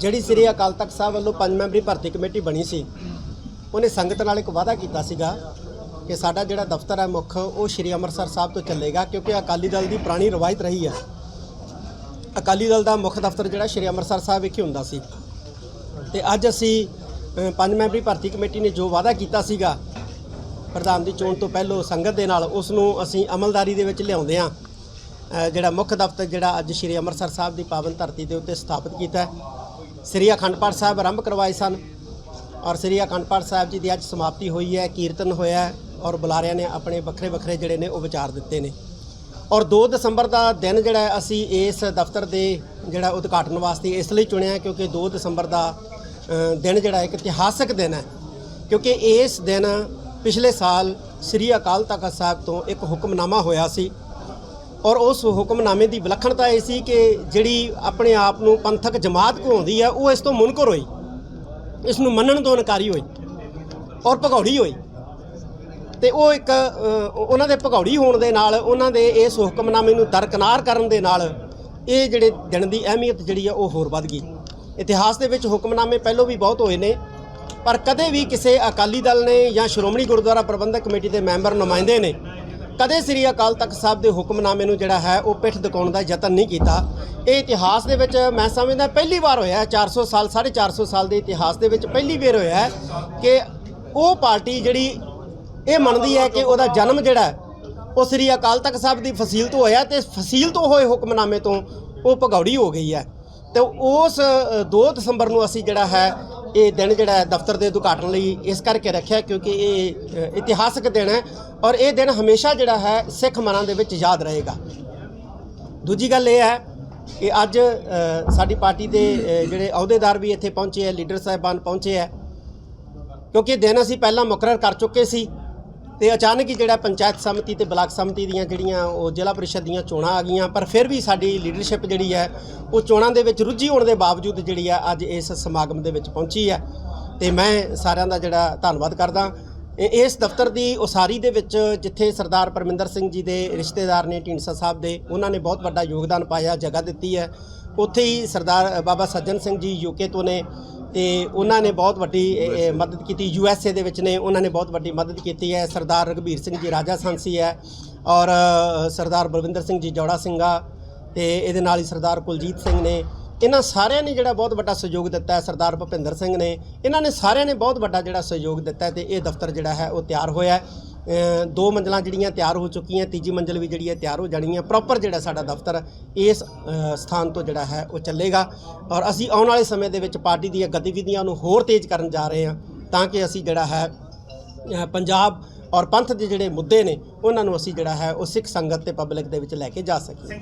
ਜਿਹੜੀ ਸ੍ਰੀ ਅਕਾਲ ਤਖਤ ਸਾਹਿਬ ਵੱਲੋਂ ਪੰਜ ਮੈਂਬਰੀ ਭਰਤੀ ਕਮੇਟੀ ਬਣੀ ਸੀ, ਉਹਨੇ ਸੰਗਤ ਨਾਲ ਇੱਕ ਵਾਅਦਾ ਕੀਤਾ ਸੀਗਾ ਕਿ ਸਾਡਾ ਜਿਹੜਾ ਦਫ਼ਤਰ ਹੈ ਮੁੱਖ, ਉਹ ਸ੍ਰੀ ਅੰਮ੍ਰਿਤਸਰ ਸਾਹਿਬ ਤੋਂ ਚੱਲੇਗਾ, ਕਿਉਂਕਿ ਅਕਾਲੀ ਦਲ ਦੀ ਪੁਰਾਣੀ ਰਵਾਇਤ ਰਹੀ ਹੈ। ਅਕਾਲੀ ਦਲ ਦਾ ਮੁੱਖ ਦਫ਼ਤਰ ਜਿਹੜਾ ਸ੍ਰੀ ਅੰਮ੍ਰਿਤਸਰ ਸਾਹਿਬ ਵਿਖੇ ਹੁੰਦਾ ਸੀ। ਤੇ ਅੱਜ ਅਸੀਂ ਪੰਜ ਮੈਂਬਰੀ ਭਰਤੀ ਕਮੇਟੀ ਨੇ ਜੋ ਵਾਅਦਾ ਕੀਤਾ ਸੀਗਾ, ਪ੍ਰਧਾਨ ਦੀ ਚੋਣ ਤੋਂ ਪਹਿਲਾਂ ਸੰਗਤ ਦੇ ਨਾਲ, ਉਸ ਨੂੰ ਅਸੀਂ ਅਮਲਦਾਰੀ ਦੇ ਵਿੱਚ ਲਿਆਉਂਦੇ ਹਾਂ। ਜਿਹੜਾ ਮੁੱਖ ਦਫ਼ਤਰ ਜਿਹੜਾ ਅੱਜ ਸ਼੍ਰੀ ਅੰਮ੍ਰਿਤਸਰ ਸਾਹਿਬ ਦੀ ਪਾਵਨ ਧਰਤੀ ਦੇ ਉੱਤੇ ਸਥਾਪਿਤ ਕੀਤਾ ਸ੍ਰੀ ਅਖੰਡ ਪਾਠ ਸਾਹਿਬ ਆਰੰਭ ਕਰਵਾਏ ਸਨ ਔਰ ਸ੍ਰੀ ਅਖੰਡ ਪਾਠ ਸਾਹਿਬ ਜੀ ਦੀ ਅੱਜ ਸਮਾਪਤੀ ਹੋਈ ਹੈ, ਕੀਰਤਨ ਹੋਇਆ ਔਰ ਬੁਲਾਰਿਆਂ ਨੇ ਆਪਣੇ ਵੱਖਰੇ ਵੱਖਰੇ ਜਿਹੜੇ ਨੇ ਉਹ ਵਿਚਾਰ ਦਿੱਤੇ ਨੇ। ਔਰ 2 ਦਸੰਬਰ ਦਾ ਦਿਨ ਜਿਹੜਾ ਅਸੀਂ ਇਸ ਦਫ਼ਤਰ ਦੇ ਜਿਹੜਾ ਉਦਘਾਟਨ ਵਾਸਤੇ ਇਸ ਲਈ ਚੁਣਿਆ ਕਿਉਂਕਿ 2 ਦਸੰਬਰ ਦਾ ਦਿਨ ਜਿਹੜਾ ਇੱਕ ਇਤਿਹਾਸਕ ਦਿਨ ਹੈ ਕਿਉਂਕਿ ਇਸ ਦਿਨ ਪਿਛਲੇ ਸਾਲ ਸ੍ਰੀ ਅਕਾਲ ਤਖਤ ਸਾਹਿਬ ਤੋਂ ਇੱਕ ਹੁਕਮਨਾਮਾ ਹੋਇਆ ਸੀ ਔਰ ਉਸ ਹੁਕਮਨਾਮੇ ਦੀ ਵਿਲੱਖਣਤਾ ਇਹ ਸੀ ਕਿ ਜਿਹੜੀ ਆਪਣੇ ਆਪ ਨੂੰ ਪੰਥਕ ਜਮਾਤ ਕਹਾਉਂਦੀ ਹੈ, ਉਹ ਇਸ ਤੋਂ ਮੁਨਕਰ ਹੋਈ। ਇਸ ਨੂੰ ਮੰਨਣ ਤੋਂ ਇਨਕਾਰੀ ਹੋਈ ਔਰ ਭਗੌੜੀ ਹੋਈ। ਤੇ ਉਹ ਇੱਕ ਉਹਨਾਂ ਦੇ ਭਗੌੜੀ ਹੋਣ ਦੇ ਨਾਲ, ਉਹਨਾਂ ਦੇ ਇਸ ਹੁਕਮਨਾਮੇ ਨੂੰ ਦਰਕਨਾਰ ਕਰਨ ਦੇ ਨਾਲ ਇਹ ਜਿਹੜੇ ਦਿਨ ਦੀ ਅਹਿਮੀਅਤ ਜਿਹੜੀ ਆ, ਉਹ ਹੋਰ ਵੱਧ ਗਈ। ਇਤਿਹਾਸ ਦੇ ਵਿੱਚ ਹੁਕਮਨਾਮੇ ਪਹਿਲਾਂ ਵੀ ਬਹੁਤ ਹੋਏ ਨੇ, ਪਰ ਕਦੇ ਵੀ ਕਿਸੇ ਅਕਾਲੀ ਦਲ ਨੇ ਜਾਂ ਸ਼੍ਰੋਮਣੀ ਗੁਰਦੁਆਰਾ ਪ੍ਰਬੰਧਕ ਕਮੇਟੀ ਦੇ ਮੈਂਬਰ ਨੁਮਾਇੰਦੇ ਨੇ ਕਦੇ ਸ੍ਰੀ ਅਕਾਲ ਤਖਤ ਸਾਹਿਬ ਦੇ ਹੁਕਮਨਾਮੇ ਨੂੰ ਜਿਹੜਾ ਹੈ ਉਹ ਪਿੱਠ ਦਿਖਾਉਣ ਦਾ ਯਤਨ ਨਹੀਂ ਕੀਤਾ। ਇਹ ਇਤਿਹਾਸ ਦੇ ਵਿੱਚ ਮੈਂ ਸਮਝਦਾ ਪਹਿਲੀ ਵਾਰ ਹੋਇਆ ਹੈ 400 ਸਾਲ 450 ਸਾਲ ਦੇ ਇਤਿਹਾਸ ਦੇ ਵਿੱਚ ਪਹਿਲੀ ਵਾਰ ਹੋਇਆ ਕਿ ਉਹ ਪਾਰਟੀ ਜਿਹੜੀ ਇਹ ਮੰਨਦੀ ਹੈ ਕਿ ਉਹਦਾ ਜਨਮ ਜਿਹੜਾ ਉਹ ਸ੍ਰੀ ਅਕਾਲ ਤਖਤ ਸਾਹਿਬ ਦੀ ਫਸੀਲ ਤੋਂ ਹੋਇਆ ਤੇ ਫਸੀਲ ਤੋਂ ਹੋਏ ਹੁਕਮਨਾਮੇ ਤੋਂ ਉਹ ਭਗੌੜੀ ਹੋ ਗਈ ਹੈ। ਤੇ ਉਸ ਅ, 2 ਦਸੰਬਰ ਨੂੰ ਅਸੀਂ ਜਿਹੜਾ ਹੈ ਇਹ ਦਿਨ ਜਿਹੜਾ ਦਫ਼ਤਰ ਦੇ ਉਦਘਾਟਨ ਲਈ ਇਸ ਕਰਕੇ ਰੱਖਿਆ ਕਿਉਂਕਿ ਇਹ ਇਤਿਹਾਸਕ ਦਿਨ ਹੈ ਔਰ ਇਹ ਦਿਨ ਹਮੇਸ਼ਾ ਜਿਹੜਾ ਹੈ ਸਿੱਖ ਮਨਾਂ ਦੇ ਵਿੱਚ ਯਾਦ ਰਹੇਗਾ। ਦੂਜੀ ਗੱਲ ਇਹ ਹੈ ਕਿ ਅੱਜ ਸਾਡੀ ਪਾਰਟੀ ਦੇ ਜਿਹੜੇ ਅਹੁਦੇਦਾਰ ਵੀ ਇੱਥੇ ਪਹੁੰਚੇ ਹੈ, ਲੀਡਰ ਸਾਹਿਬਾਨ ਪਹੁੰਚੇ ਹੈ ਕਿਉਂਕਿ ਇਹ ਦਿਨ ਅਸੀਂ ਪਹਿਲਾਂ ਮੁਕਰਰ ਕਰ ਚੁੱਕੇ ਸੀ। ਤੇ ਅਚਾਨਕ ਹੀ ਜਿਹੜਾ ਪੰਚਾਇਤ ਸਮਿਤੀ ਤੇ ਬਲਾਕ ਸਮਿਤੀ ਦੀਆਂ ਜਿਹੜੀਆਂ ਉਹ ਜ਼ਿਲ੍ਹਾ ਪਰਿਸ਼ਦ ਦੀਆਂ ਚੋਣਾਂ ਆ ਗਈਆਂ, ਪਰ ਫਿਰ ਵੀ ਸਾਡੀ ਲੀਡਰਸ਼ਿਪ ਜਿਹੜੀ ਹੈ, ਉਹ ਚੋਣਾਂ ਦੇ ਵਿੱਚ ਰੁੱਝੀ ਹੋਣ ਦੇ ਬਾਵਜੂਦ ਜਿਹੜੀ ਆ ਅੱਜ ਇਸ ਸਮਾਗਮ ਦੇ ਵਿੱਚ ਪਹੁੰਚੀ ਹੈ। ਤੇ ਮੈਂ ਸਾਰਿਆਂ ਦਾ ਜਿਹੜਾ ਧੰਨਵਾਦ ਕਰਦਾ। ਇਸ ਦਫ਼ਤਰ ਦੀ ਉਸਾਰੀ ਦੇ ਵਿੱਚ ਜਿੱਥੇ ਸਰਦਾਰ ਪਰਮਿੰਦਰ ਸਿੰਘ ਜੀ ਦੇ ਰਿਸ਼ਤੇਦਾਰ ਨੇ, ਢੀਂਡਸਾ ਸਾਹਿਬ ਦੇ, ਉਹਨਾਂ ਨੇ ਬਹੁਤ ਵੱਡਾ ਯੋਗਦਾਨ ਪਾਇਆ, ਜਗ੍ਹਾ ਦਿੱਤੀ ਹੈ। ਉੱਥੇ ਹੀ ਸਰਦਾਰ ਬਾਬਾ ਸੱਜਣ ਸਿੰਘ ਜੀ ਯੂਕੇ ਤੋਂ ਨੇ ਤੇ ਉਹਨਾਂ ਨੇ ਬਹੁਤ ਵੱਡੀ ਇਹ, ਮਦਦ ਕੀਤੀ। ਯੂ ਐਸ ਏ ਦੇ ਵਿੱਚ ਨੇ ਉਹਨਾਂ ਨੇ ਬਹੁਤ ਵੱਡੀ ਮਦਦ ਕੀਤੀ ਹੈ। ਸਰਦਾਰ ਰਘਬੀਰ ਸਿੰਘ ਜੀ ਰਾਜਾ ਸਾਂਸੀ ਹੈ ਔਰ ਸਰਦਾਰ ਬਲਵਿੰਦਰ ਸਿੰਘ ਜੀ ਜੌੜਾ ਸਿੰਘਾ ਤੇ ਇਹਦੇ ਨਾਲ ਹੀ ਸਰਦਾਰ ਕੁਲਜੀਤ ਸਿੰਘ ਨੇ। ਇਹਨਾਂ ਸਾਰਿਆਂ ਨੇ ਜਿਹੜਾ ਬਹੁਤ ਵੱਡਾ ਸਹਿਯੋਗ ਦਿੱਤਾ ਹੈ ਸਰਦਾਰ ਭੁਪਿੰਦਰ ਸਿੰਘ ਨੇ। ਇਹਨਾਂ ਨੇ ਸਾਰਿਆਂ ਨੇ ਬਹੁਤ ਵੱਡਾ ਜਿਹੜਾ ਸਹਿਯੋਗ ਦਿੱਤਾ ਤੇ ਇਹ ਦਫ਼ਤਰ ਜਿਹੜਾ ਹੈ ਉਹ ਤਿਆਰ ਹੋਇਆ ਹੈ। ਦੋ ਮੰਜ਼ਲਾਂ ਜਿਹੜੀਆਂ ਤਿਆਰ ਹੋ ਚੁੱਕੀਆਂ, ਤੀਜੀ ਮੰਜ਼ਲ ਵੀ ਜਿਹੜੀ ਹੈ ਤਿਆਰ ਹੋ ਜਾਣੀ ਹੈ। ਪ੍ਰੋਪਰ ਜਿਹੜਾ ਸਾਡਾ ਦਫ਼ਤਰ ਇਸ ਸਥਾਨ ਤੋਂ ਜਿਹੜਾ ਹੈ, ਉਹ ਚੱਲੇਗਾ। ਔਰ ਅਸੀਂ ਆਉਣ ਵਾਲੇ ਸਮੇਂ ਦੇ ਵਿੱਚ ਪਾਰਟੀ ਦੀਆਂ ਗਤੀਵਿਧੀਆਂ ਨੂੰ ਹੋਰ ਤੇਜ਼ ਕਰਨ ਜਾ ਰਹੇ ਹਾਂ, ਤਾਂ ਕਿ ਅਸੀਂ ਜਿਹੜਾ ਹੈ ਪੰਜਾਬ ਔਰ ਪੰਥ ਦੇ ਜਿਹੜੇ ਮੁੱਦੇ ਨੇ, ਉਹਨਾਂ ਨੂੰ ਅਸੀਂ ਜਿਹੜਾ ਹੈ, ਉਹ ਸਿੱਖ ਸੰਗਤ ਤੇ ਪਬਲਿਕ ਦੇ ਵਿੱਚ ਲੈ ਕੇ ਜਾ ਸਕੀਏ।